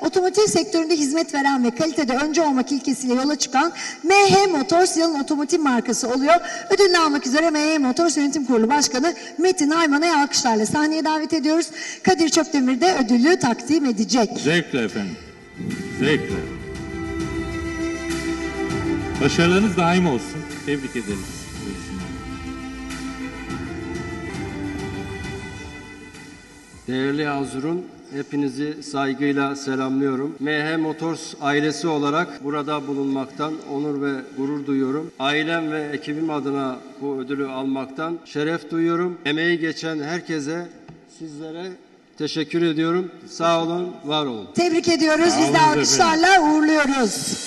otomotiv sektöründe hizmet veren ve kalitede önce olmak ilkesiyle yola çıkan MH Motors yılın otomotiv markası oluyor. Ödülünü almak üzere MH Motors Yönetim Kurulu Başkanı Metin Ayman'ı alkışlarla sahneye davet ediyoruz. Kadir Çöpdemir de ödülü takdim edecek. Zevkle efendim. Zevkle. Başarılarınız daim olsun. Tebrik ederiz. Değerli Hazurun, hepinizi saygıyla selamlıyorum. MH Motors ailesi olarak burada bulunmaktan onur ve gurur duyuyorum. Ailem ve ekibim adına bu ödülü almaktan şeref duyuyorum. Emeği geçen herkese, sizlere teşekkür ediyorum. Sağ olun, var olun. Tebrik ediyoruz. Biz de alkışlarla uğurluyoruz.